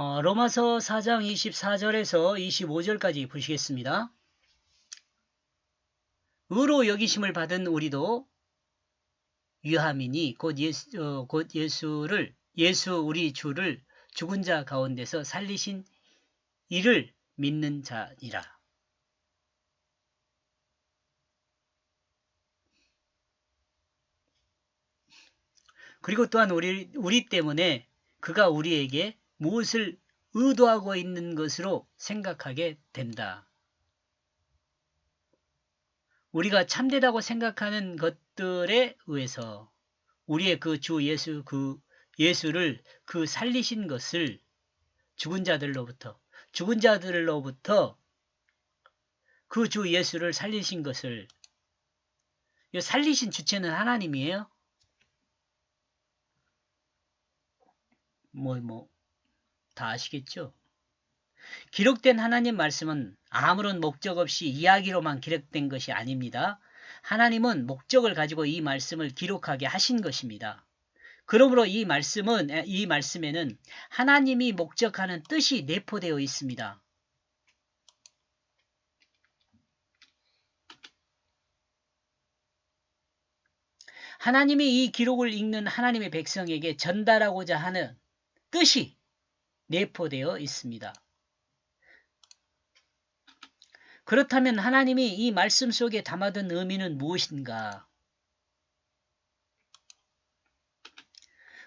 어, 로마서 4장 24절에서 25절까지 보시겠습니다. 의로 여기심을 받은 우리도 유하민이 곧, 예수, 어, 곧 예수를 예수 우리 주를 죽은 자 가운데서 살리신 이를 믿는 자니라. 그리고 또한 우리, 우리 때문에 그가 우리에게 무엇을 의도하고 있는 것으로 생각하게 된다. 우리가 참되다고 생각하는 것들에 의해서 우리의 그 주 예수 그 예수를 그 살리신 것을 죽은 자들로부터 죽은 자들로부터 그 주 예수를 살리신 것을 이 살리신 주체는 하나님이에요. 뭐뭐 다 아시겠죠? 기록된 하나님 말씀은 아무런 목적 없이 이야기로만 기록된 것이 아닙니다. 하나님은 목적을 가지고 이 말씀을 기록하게 하신 것입니다. 그러므로 이 말씀은 이 말씀에는 하나님이 목적하는 뜻이 내포되어 있습니다. 하나님이 이 기록을 읽는 하나님의 백성에게 전달하고자 하는 뜻이 내포되어 있습니다. 그렇다면 하나님이 이 말씀 속에 담아둔 의미는 무엇인가?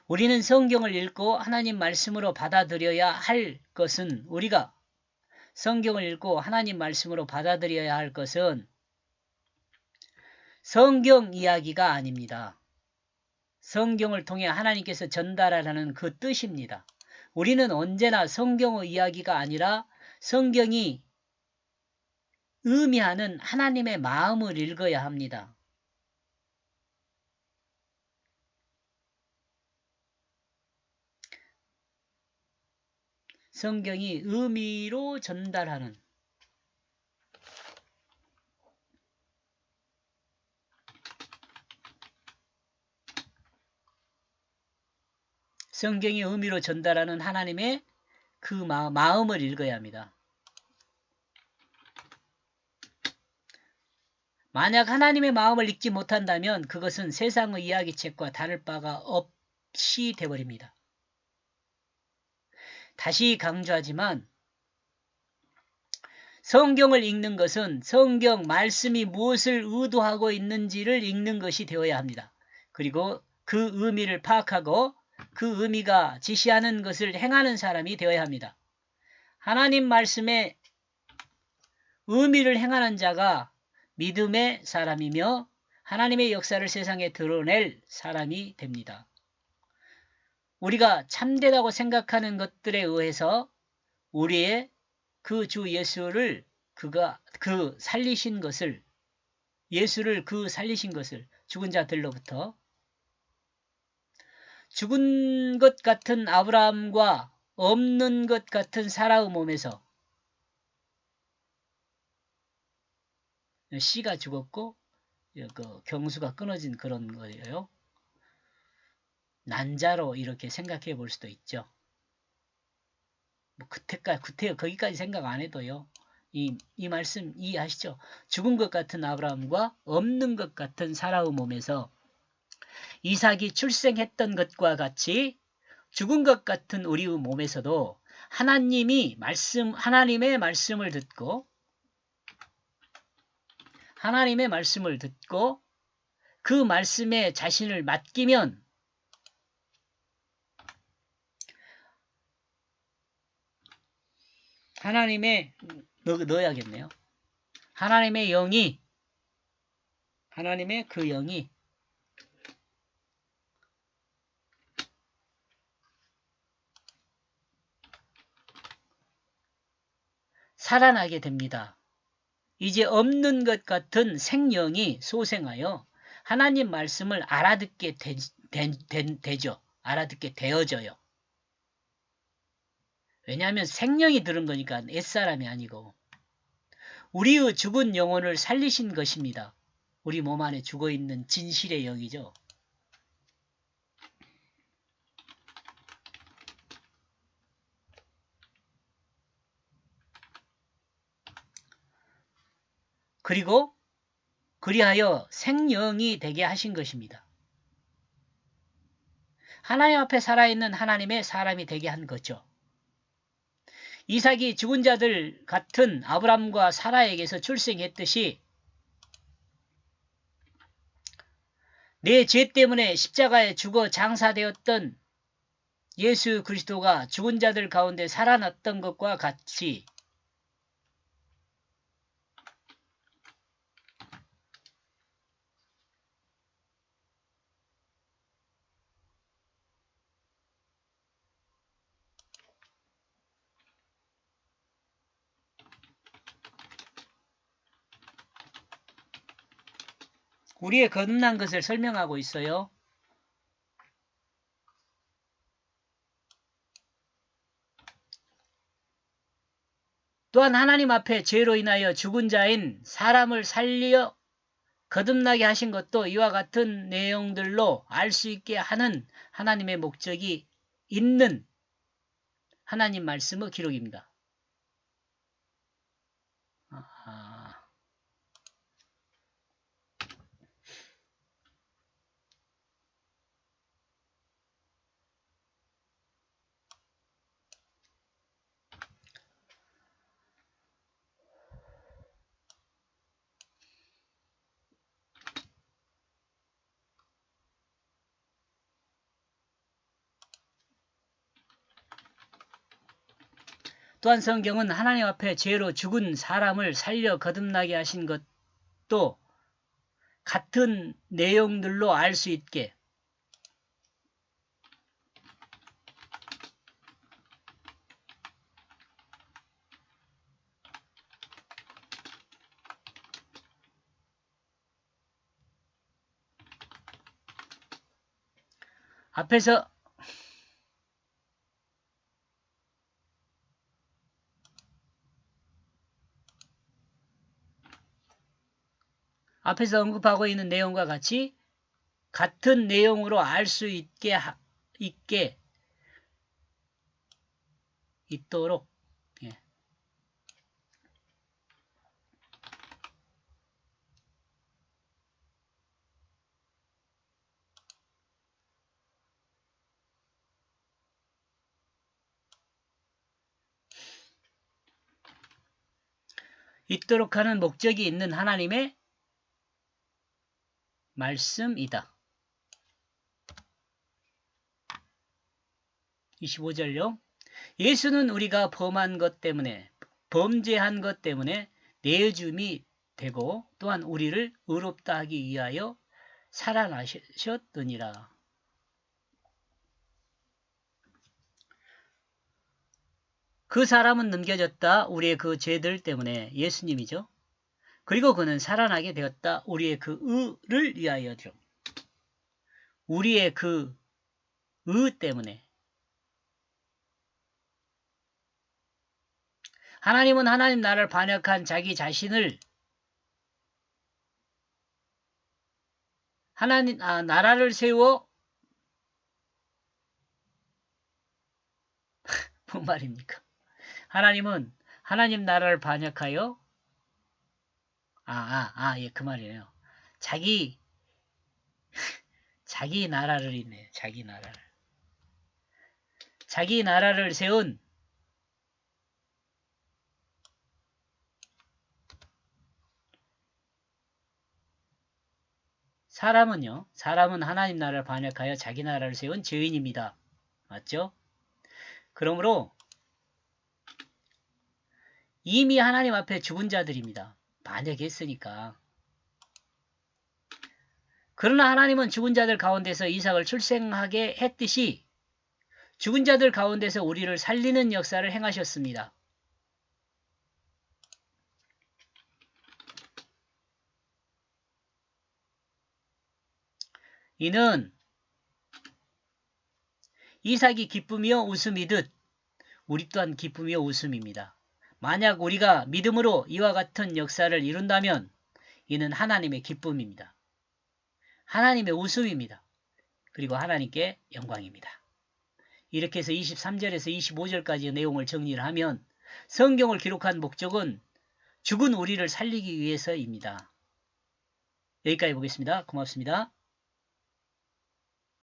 우리는 성경을 읽고 하나님 말씀으로 받아들여야 할 것은 우리가 성경을 읽고 하나님 말씀으로 받아들여야 할 것은 성경 이야기가 아닙니다. 성경을 통해 하나님께서 전달하라는 그 뜻입니다. 우리는 언제나 성경의 이야기가 아니라 성경이 의미하는 하나님의 마음을 읽어야 합니다. 성경이 의미로 전달하는 성경이 의미로 전달하는 하나님의 그 마음을 읽어야 합니다. 만약 하나님의 마음을 읽지 못한다면 그것은 세상의 이야기책과 다를 바가 없이 되버립니다. 다시 강조하지만 성경을 읽는 것은 성경 말씀이 무엇을 의도하고 있는지를 읽는 것이 되어야 합니다. 그리고 그 의미를 파악하고 그 의미가 지시하는 것을 행하는 사람이 되어야 합니다. 하나님 말씀의 의미를 행하는 자가 믿음의 사람이며 하나님의 역사를 세상에 드러낼 사람이 됩니다. 우리가 참되다고 생각하는 것들에 의해서 우리의 그 주 예수를 그가 그 살리신 것을 예수를 그 살리신 것을 죽은 자들로부터 죽은 것 같은 아브라함과 없는 것 같은 사라의 몸에서 씨가 죽었고 그 경수가 끊어진 그런 거예요. 난자로 이렇게 생각해 볼 수도 있죠. 뭐 그때까지 그때 거기까지 생각 안 해도요. 이, 이 말씀 이해하시죠? 죽은 것 같은 아브라함과 없는 것 같은 사라의 몸에서 이삭이 출생했던 것과 같이 죽은 것 같은 우리의 몸에서도 하나님이 말씀 하나님의 말씀을 듣고 하나님의 말씀을 듣고 그 말씀에 자신을 맡기면 하나님의 넣, 넣어야겠네요. 하나님의 영이 하나님의 그 영이 살아나게 됩니다. 이제 없는 것 같은 생명이 소생하여 하나님 말씀을 알아듣게 되, 되, 되, 되죠. 알아듣게 되어져요. 왜냐하면 생명이 들은 거니까 옛사람이 아니고 우리의 죽은 영혼을 살리신 것입니다. 우리 몸 안에 죽어있는 진실의 영이죠. 그리고 그리하여 생명이 되게 하신 것입니다. 하나님 앞에 살아있는 하나님의 사람이 되게 한 거죠. 이삭이 죽은 자들 같은 아브람과 사라에게서 출생했듯이 내 죄 때문에 십자가에 죽어 장사되었던 예수 그리스도가 죽은 자들 가운데 살아났던 것과 같이 우리의 거듭난 것을 설명하고 있어요. 또한 하나님 앞에 죄로 인하여 죽은 자인 사람을 살려 거듭나게 하신 것도 이와 같은 내용들로 알 수 있게 하는 하나님의 목적이 있는 하나님 말씀의 기록입니다. 또한 성경은 하나님 앞에 죄로 죽은 사람을 살려 거듭나게 하신 것도 같은 내용들로 알 수 있게. 앞에서 앞에서 언급하고 있는 내용과 같이 같은 내용으로 알 수 있게 하- 있게 있도록 예. 있도록 하는 목적이 있는 하나님의 말씀이다. 25절요. 예수는 우리가 범한 것 때문에 범죄한 것 때문에 내줌이 되고 또한 우리를 의롭다 하기 위하여 살아나셨더니라. 그 사람은 넘겨졌다. 우리의 그 죄들 때문에 예수님이죠. 그리고 그는 살아나게 되었다. 우리의 그 의를 위하여죠. 우리의 그 의 때문에. 하나님은 하나님 나라를 반역한 자기 자신을 하나님 아, 나라를 세워 뭔 말입니까? 하나님은 하나님 나라를 반역하여 아, 아, 아, 예, 그 말이에요. 자기, 자기 나라를 있네, 자기 나라를. 자기 나라를 세운 사람은요, 사람은 하나님 나라를 반역하여 자기 나라를 세운 죄인입니다. 맞죠? 그러므로 이미 하나님 앞에 죽은 자들입니다. 반역했으니까. 그러나 하나님은 죽은 자들 가운데서 이삭을 출생하게 했듯이 죽은 자들 가운데서 우리를 살리는 역사를 행하셨습니다. 이는 이삭이 기쁨이요 웃음이듯 우리 또한 기쁨이요 웃음입니다. 만약 우리가 믿음으로 이와 같은 역사를 이룬다면 이는 하나님의 기쁨입니다. 하나님의 웃음입니다. 그리고 하나님께 영광입니다. 이렇게 해서 23절에서 25절까지의 내용을 정리를 하면 성경을 기록한 목적은 죽은 우리를 살리기 위해서입니다. 여기까지 보겠습니다. 고맙습니다.